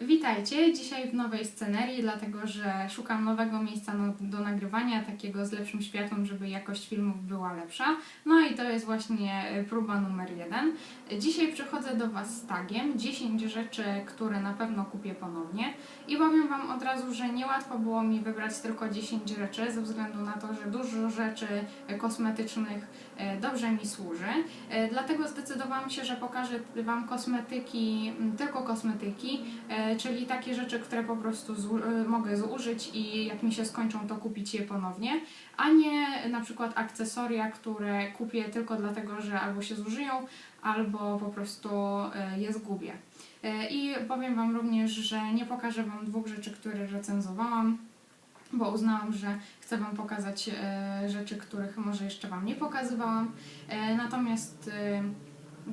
Witajcie, dzisiaj w nowej scenerii, dlatego że szukam nowego miejsca do nagrywania, takiego z lepszym światłem, żeby jakość filmów była lepsza. No i to jest właśnie e, próba numer jeden. Dzisiaj przychodzę do Was z tagiem 10 rzeczy, które na pewno kupię ponownie i powiem Wam od razu, że niełatwo było mi wybrać tylko 10 rzeczy, ze względu na to, że dużo rzeczy e, kosmetycznych e, dobrze mi służy. Dlatego zdecydowałam się, że pokażę Wam kosmetyki, tylko kosmetyki, czyli takie rzeczy, które po prostu e, mogę zużyć i jak mi się skończą, to kupić je ponownie, a nie na przykład akcesoria, które kupię tylko dlatego, że albo się zużyją, albo po prostu e, je zgubię. E, I powiem Wam również, że nie pokażę Wam dwóch rzeczy, które recenzowałam, bo uznałam, że chcę Wam pokazać e, rzeczy, których może jeszcze Wam nie pokazywałam. E, natomiast e,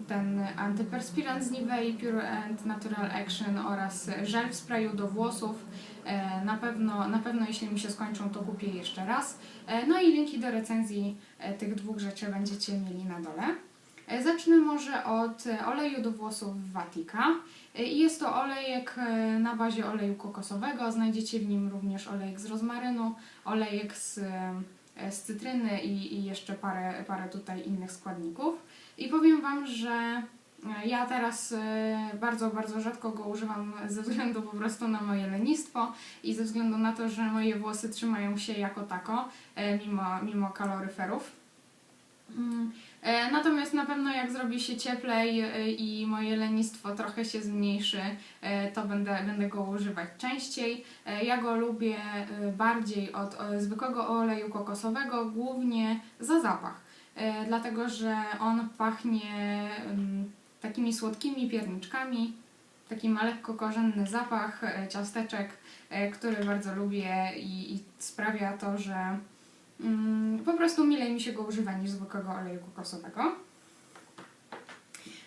ten antyperspirant z Nivei Pure and Natural Action oraz żel w sprayu do włosów. E, Na pewno, na pewno jeśli mi się skończą, to kupię jeszcze raz. E, No i linki do recenzji e, tych dwóch rzeczy będziecie mieli na dole. Zacznę może od oleju do włosów Vatika. I jest to olejek na bazie oleju kokosowego. Znajdziecie w nim również olejek z rozmarynu, olejek z, z cytryny i, i jeszcze parę, parę tutaj innych składników. I powiem Wam, że e, ja teraz e, bardzo, bardzo rzadko go używam ze względu po prostu na moje lenistwo i ze względu na to, że moje włosy trzymają się jako tako, e, mimo, mimo kaloryferów. Mm, Natomiast na pewno jak zrobi się cieplej i moje lenistwo trochę się zmniejszy, to będę, będę go używać częściej. Ja go lubię bardziej od zwykłego oleju kokosowego, głównie za zapach, dlatego że on pachnie takimi słodkimi pierniczkami, taki ma lekko korzenny zapach e, ciasteczek, e, który bardzo lubię i, i sprawia to, że Mm, po prostu milej mi się go używa niż zwykłego oleju kokosowego.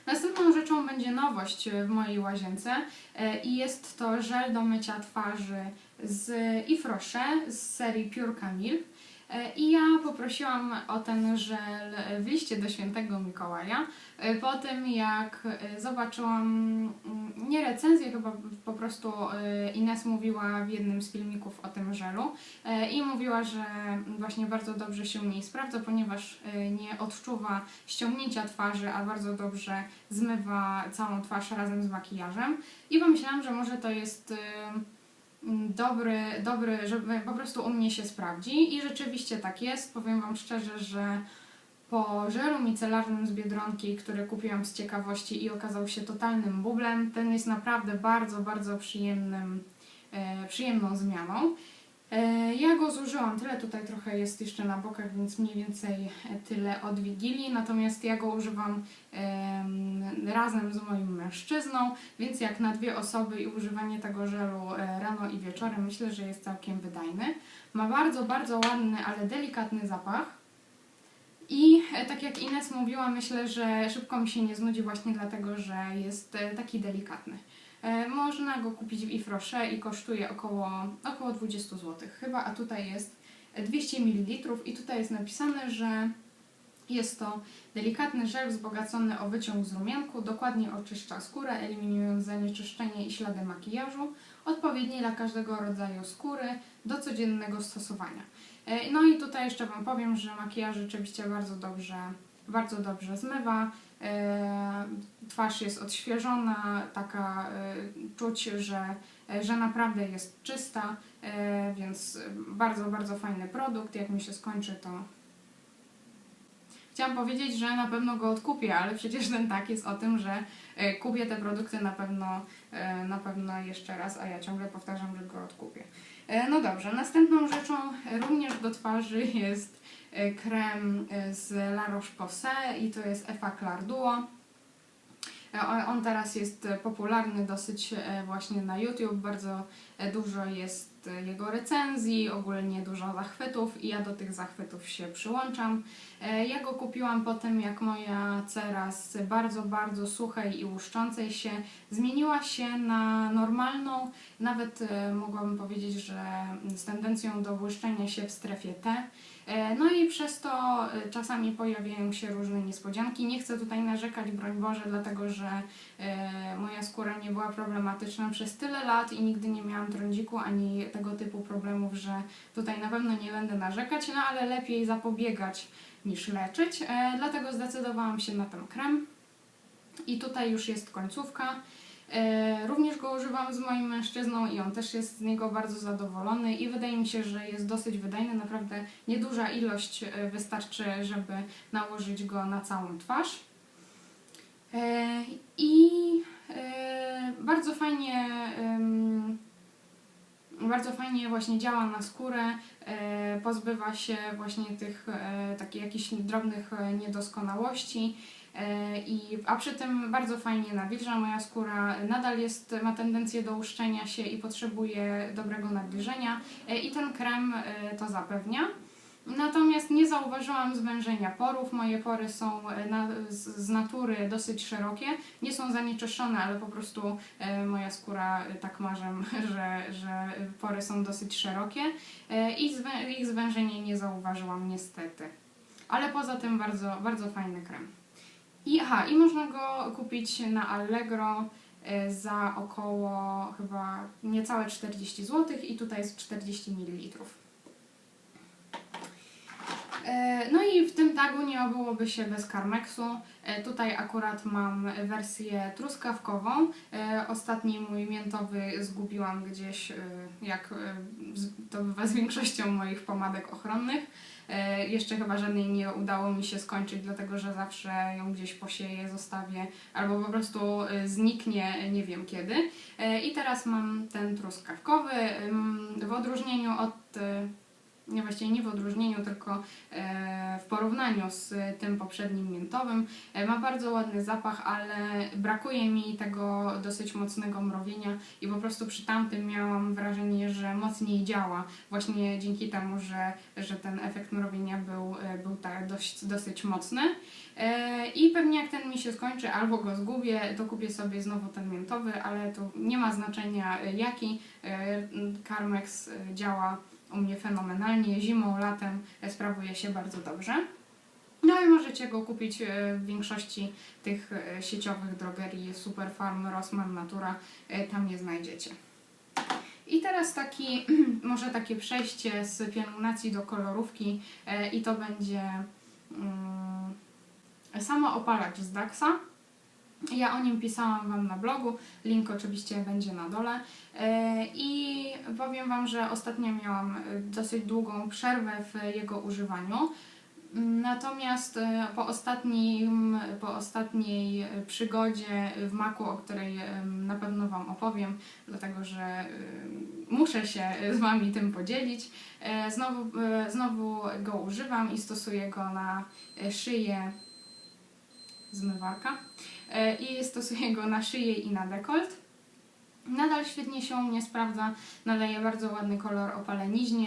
Następną rzeczą będzie nowość w mojej łazience e, i jest to żel do mycia twarzy z Ifrosze z serii Pure Camille. E, I ja poprosiłam o ten żel w liście do świętego Mikołaja. E, Po tym jak e, zobaczyłam, mm, nie recenzję, chyba po prostu Ines mówiła w jednym z filmików o tym żelu, i mówiła, że właśnie bardzo dobrze się u niej sprawdza, ponieważ nie odczuwa ściągnięcia twarzy, a bardzo dobrze zmywa całą twarz razem z makijażem. I pomyślałam, że może to jest dobry, dobry, żeby po prostu u mnie się sprawdzi. I rzeczywiście tak jest. Powiem Wam szczerze, że po żelu micelarnym z Biedronki, który kupiłam z ciekawości i okazał się totalnym bublem, ten jest naprawdę bardzo, bardzo przyjemnym, e, przyjemną zmianą. E, Ja go zużyłam, tyle tutaj trochę jest jeszcze na bokach, więc mniej więcej e, tyle od Wigilii, natomiast ja go używam em, razem z moim mężczyzną, więc jak na dwie osoby i używanie tego żelu e, rano i wieczorem myślę, że jest całkiem wydajny. Ma bardzo, bardzo ładny, ale delikatny zapach. I tak jak Ines mówiła, myślę, że szybko mi się nie znudzi właśnie dlatego, że jest taki delikatny. E, Można go kupić w Ifrosze i kosztuje około, około 20 zł chyba, a tutaj jest 200 ml i tutaj jest napisane, że jest to delikatny żel wzbogacony o wyciąg z rumianku, dokładnie oczyszcza skórę, eliminując zanieczyszczenie i ślady makijażu, odpowiedni dla każdego rodzaju skóry do codziennego stosowania. E, No i tutaj jeszcze Wam powiem, że makijaż rzeczywiście bardzo dobrze, bardzo dobrze zmywa. E, Twarz jest odświeżona, taka e, czuć, że, e, że naprawdę jest czysta, więc bardzo, bardzo fajny produkt. Jak mi się skończy, to Chciałam powiedzieć, że na pewno go odkupię, ale przecież ten tak jest o tym, że kupię te produkty na pewno, na pewno jeszcze raz, a ja ciągle powtarzam, że go odkupię. No dobrze, następną rzeczą również do twarzy jest krem e, z La Roche-Posay i to jest Efa Clar Duo. E, on- teraz jest popularny dosyć właśnie na YouTube, bardzo dużo jest jego recenzji, ogólnie dużo zachwytów i ja do tych zachwytów się przyłączam. E, Ja go kupiłam po tym, jak moja cera z bardzo, bardzo suchej i łuszczącej się zmieniła się na normalną, nawet e, mogłabym powiedzieć, że z tendencją do błyszczenia się w strefie T. E, No i przez to czasami pojawiają się różne niespodzianki. Nie chcę tutaj narzekać, broń Boże, dlatego że moja skóra nie była problematyczna przez tyle lat i nigdy nie miałam trądziku ani tego typu problemów, że tutaj na pewno nie będę narzekać, no ale lepiej zapobiegać niż leczyć. E, Dlatego zdecydowałam się na ten krem. I tutaj już jest końcówka. E, Również go używam z moim mężczyzną i on też jest z niego bardzo zadowolony i wydaje mi się, że jest dosyć wydajny. Naprawdę nieduża ilość e, wystarczy, żeby nałożyć go na całą twarz. I bardzo fajnie bardzo fajnie właśnie działa na skórę, e, pozbywa się właśnie tych e, takich jakichś drobnych e, niedoskonałości. I, a przy tym bardzo fajnie nawilża. Moja skóra nadal jest, ma tendencję do łuszczenia się i potrzebuje dobrego nawilżenia i ten krem to zapewnia. Natomiast nie zauważyłam zwężenia porów. Moje pory są e, na, z, z natury dosyć szerokie. Nie są zanieczyszczone, ale po prostu e, moja skóra e, tak ma, że, że, że pory są dosyć szerokie e, i zwę, ich zwężenie nie zauważyłam niestety. Ale poza tym bardzo, bardzo fajny krem. I aha, i można go kupić na Allegro e, za około chyba niecałe 40 zł i tutaj jest 40 ml. E, No i w tym tagu nie obyłoby się bez Carmexu. E, Tutaj akurat mam wersję truskawkową. E, Ostatni mój miętowy zgubiłam gdzieś, jak to bywa z większością moich pomadek ochronnych. Jeszcze chyba żadnej nie udało mi się skończyć, dlatego że zawsze ją gdzieś posieję, zostawię albo po prostu zniknie, nie wiem kiedy. I teraz mam ten truskawkowy. W odróżnieniu od właściwie nie w odróżnieniu, tylko e, w porównaniu z tym poprzednim miętowym. E, ma bardzo ładny zapach, ale brakuje mi tego dosyć mocnego mrowienia i po prostu przy tamtym miałam wrażenie, że mocniej działa. Właśnie dzięki temu, że, że ten efekt mrowienia był, e, był tak dość, dosyć mocny. I pewnie jak ten mi się skończy albo go zgubię, to kupię sobie znowu ten miętowy, ale to nie ma znaczenia jaki. Carmex działa u mnie fenomenalnie. Zimą, latem sprawuje się bardzo dobrze. No i możecie go kupić e, w większości tych e, sieciowych drogerii Superfarm, Rossmann, Natura. e, Tam je znajdziecie. I teraz taki, może takie przejście z pielęgnacji do kolorówki i to będzie mm, samo opalacz z Daxa. Ja o nim pisałam Wam na blogu, link oczywiście będzie na dole. E, I powiem Wam, że ostatnio miałam e, dosyć długą przerwę w jego używaniu. Natomiast e, po, ostatnim, po ostatniej przygodzie w Macu, o której na pewno Wam opowiem, dlatego że muszę się z Wami tym podzielić, znowu, znowu go używam i stosuję go na szyję zmywarka e, i stosuję go na szyję i na dekolt. Nadal świetnie się u mnie sprawdza, nadaje bardzo ładny kolor opaleniźnie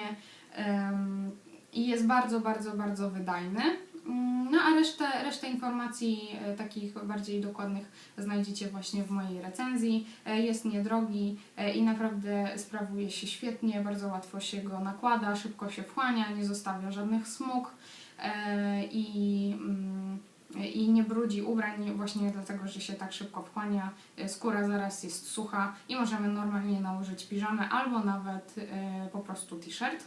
i jest bardzo, bardzo, bardzo wydajny. Mm, No a resztę, resztę informacji e, takich bardziej dokładnych znajdziecie właśnie w mojej recenzji. E, Jest niedrogi i naprawdę sprawuje się świetnie, bardzo łatwo się go nakłada, szybko się wchłania, nie zostawia żadnych smug i, mm, i nie brudzi ubrań właśnie dlatego, że się tak szybko wchłania. Skóra zaraz jest sucha i możemy normalnie nałożyć piżamę albo nawet e, po prostu t-shirt.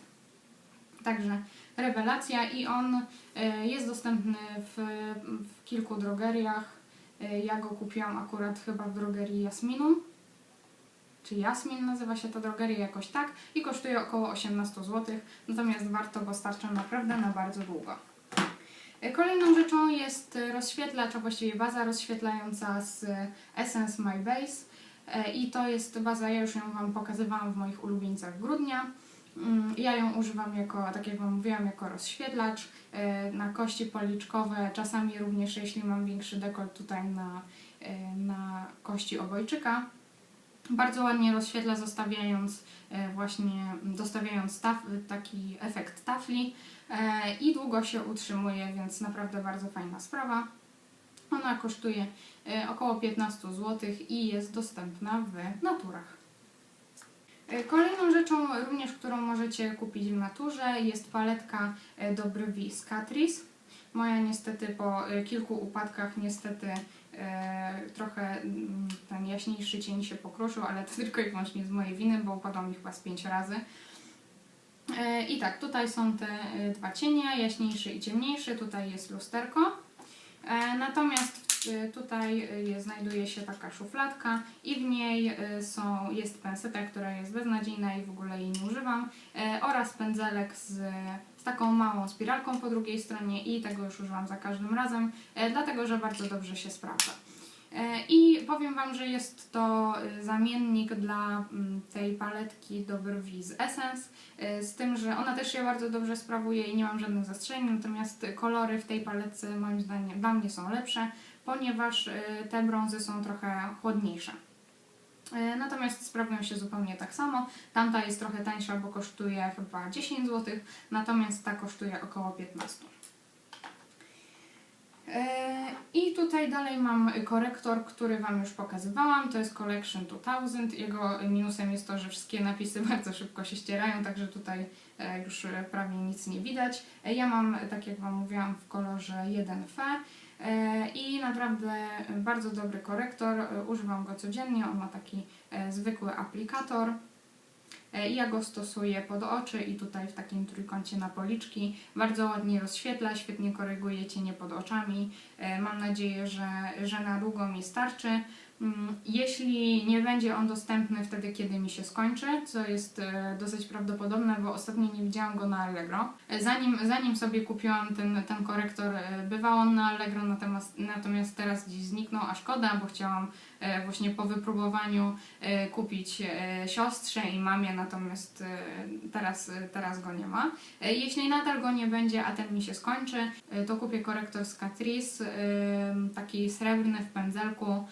Także rewelacja i on e, jest dostępny w, w kilku drogeriach. E, Ja go kupiłam akurat chyba w drogerii Jasminu. Czy Jasmin nazywa się ta drogeria jakoś tak i kosztuje około 18 zł. Natomiast warto, bo starcza naprawdę na bardzo długo. E, Kolejną rzeczą jest rozświetlacz, a właściwie baza rozświetlająca z Essence My Base. E, I to jest baza, ja już ją Wam pokazywałam w moich ulubieńcach grudnia. Mm, Ja ją używam jako, tak jak Wam mówiłam, jako rozświetlacz e, na kości policzkowe, czasami również jeśli mam większy dekolt tutaj na, e, na kości obojczyka. Bardzo ładnie rozświetla, zostawiając e, właśnie, dostawiając taf, taki efekt tafli e, i długo się utrzymuje, więc naprawdę bardzo fajna sprawa. Ona kosztuje e, około 15 zł i jest dostępna w naturach. Kolejną rzeczą również, którą możecie kupić w naturze jest paletka do brwi z Catrice. Moja niestety po kilku upadkach niestety trochę mm, ten jaśniejszy cień się pokruszył, ale to tylko i wyłącznie z mojej winy, bo upadłam mi chyba z pięć razy. E, I tak, tutaj są te e, dwa cienie, jaśniejszy i ciemniejszy, tutaj jest lusterko. E, Natomiast e, tutaj e, znajduje się taka szufladka i w niej e, są, jest pensetka, która jest beznadziejna i w ogóle jej nie używam e, oraz pędzelek z taką małą spiralką po drugiej stronie i tego już używam za każdym razem, e, dlatego że bardzo dobrze się sprawdza. E, I powiem Wam, że jest to e, zamiennik dla mm, tej paletki do brwi z Essence, z tym, że ona też się bardzo dobrze sprawuje i nie mam żadnych zastrzeżeń, natomiast kolory w tej paletce moim zdaniem dla mnie są lepsze, ponieważ te brązy są trochę chłodniejsze. E, Natomiast sprawują się zupełnie tak samo. Tamta jest trochę tańsza, bo kosztuje chyba 10 zł, natomiast ta kosztuje około 15. E, I tutaj dalej mam korektor, który Wam już pokazywałam. To jest Collection 2000. Jego minusem jest to, że wszystkie napisy bardzo szybko się ścierają, także tutaj e, już prawie nic nie widać. Ja mam, tak jak Wam mówiłam, w kolorze 1F e, i naprawdę bardzo dobry korektor. E, Używam go codziennie. On ma taki e, zwykły aplikator. E, Ja go stosuję pod oczy i tutaj w takim trójkącie na policzki. Bardzo ładnie rozświetla, świetnie koryguje cienie pod oczami. E, Mam nadzieję, że, że na długo mi starczy. Mm, Jeśli nie będzie on dostępny wtedy, kiedy mi się skończy, co jest e, dosyć prawdopodobne, bo ostatnio nie widziałam go na Allegro. E, Zanim, zanim sobie kupiłam ten, ten korektor, e, bywał on na Allegro, natomiast, natomiast teraz gdzieś zniknął, a szkoda, bo chciałam właśnie po wypróbowaniu kupić siostrze i mamie, natomiast teraz, teraz go nie ma. Jeśli nadal go nie będzie, a ten mi się skończy, to kupię korektor z Catrice, taki srebrny w pędzelku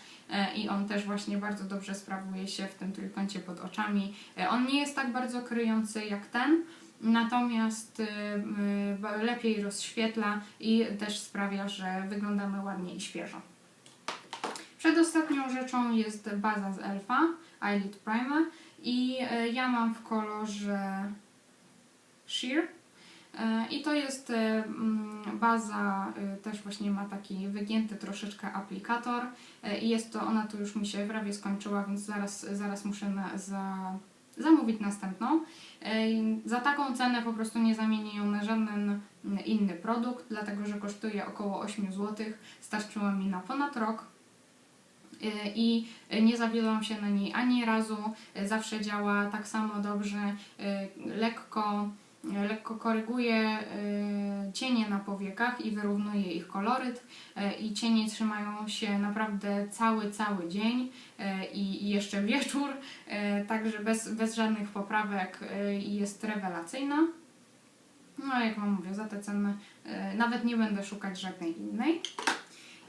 i on też właśnie bardzo dobrze sprawuje się w tym trójkącie pod oczami. E, On nie jest tak bardzo kryjący jak ten, natomiast m, ba- lepiej rozświetla i też sprawia, że wyglądamy ładnie i świeżo. Przedostatnią rzeczą jest baza z Elfa, Eyelid Primer i e, ja mam w kolorze Sheer. E, I to jest e, mm, baza, e, też właśnie ma taki wygięty troszeczkę aplikator i jest to, ona tu już mi się prawie skończyła, więc zaraz, zaraz muszę na, za, zamówić następną. Za taką cenę po prostu nie zamienię ją na żaden mm, inny produkt, dlatego że kosztuje około 8 zł. Starczyło mi na ponad rok. I nie zawiodłam się na niej ani razu. Zawsze działa tak samo dobrze. Lekko, lekko koryguje e, cienie na powiekach i wyrównuje ich koloryt. E, I cienie trzymają się naprawdę cały, cały dzień e, i jeszcze wieczór. Także bez, bez żadnych poprawek jest rewelacyjna. No, jak Wam mówię, za tę cenę e, nawet nie będę szukać żadnej innej.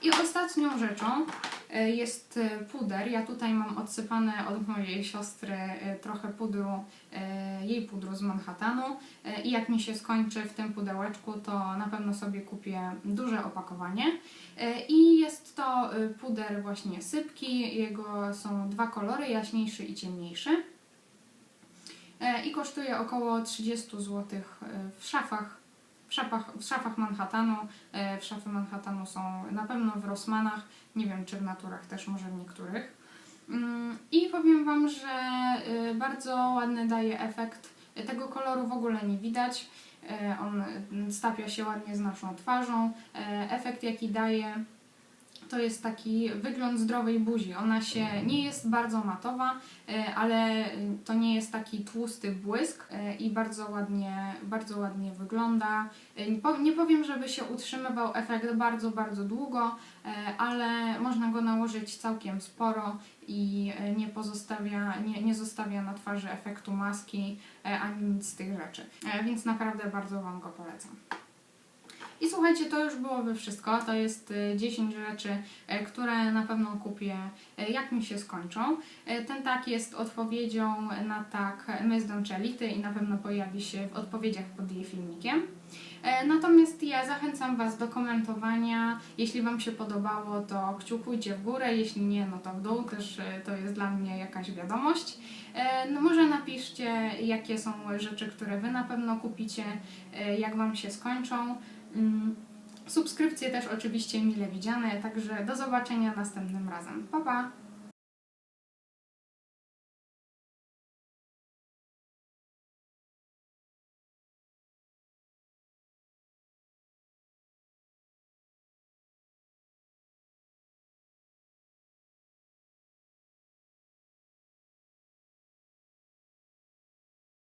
I ostatnią rzeczą e, jest e, puder. Ja tutaj mam odsypane od mojej siostry e, trochę pudru, jej pudru z Manhattanu i jak mi się skończy w tym pudełeczku, to na pewno sobie kupię duże opakowanie. I jest to puder właśnie sypki, jego są dwa kolory, jaśniejszy i ciemniejszy. I kosztuje około 30 zł w szafach szafach, w szafach Manhattanu. E, W szafy Manhattanu są na pewno w Rossmanach, nie wiem czy w Naturach też, może w niektórych. Mm, I powiem Wam, że e, bardzo ładny daje efekt. Tego koloru w ogóle nie widać. E, On stapia się ładnie z naszą twarzą. Efekt jaki daje to jest taki wygląd zdrowej buzi. Ona się nie jest bardzo matowa, e, ale to nie jest taki tłusty błysk e, i bardzo ładnie, bardzo ładnie wygląda. E, nie po- Nie powiem, żeby się utrzymywał efekt bardzo, bardzo długo, ale można go nałożyć całkiem sporo i nie pozostawia, nie, nie zostawia na twarzy efektu maski ani nic z tych rzeczy. Więc naprawdę bardzo Wam go polecam. I słuchajcie, to już byłoby wszystko. To jest y, 10 rzeczy, e, które na pewno kupię, e, jak mi się skończą. Ten tak jest odpowiedzią na tak Miss Doncellity i na pewno pojawi się w odpowiedziach pod jej filmikiem. Natomiast ja zachęcam Was do komentowania. Jeśli Wam się podobało, to kciukujcie w górę, jeśli nie, no to w dół, też to jest dla mnie jakaś wiadomość. No może napiszcie, jakie są rzeczy, które Wy na pewno kupicie, jak Wam się skończą. Mm, Subskrypcje też oczywiście mile widziane, także do zobaczenia następnym razem. Pa, pa!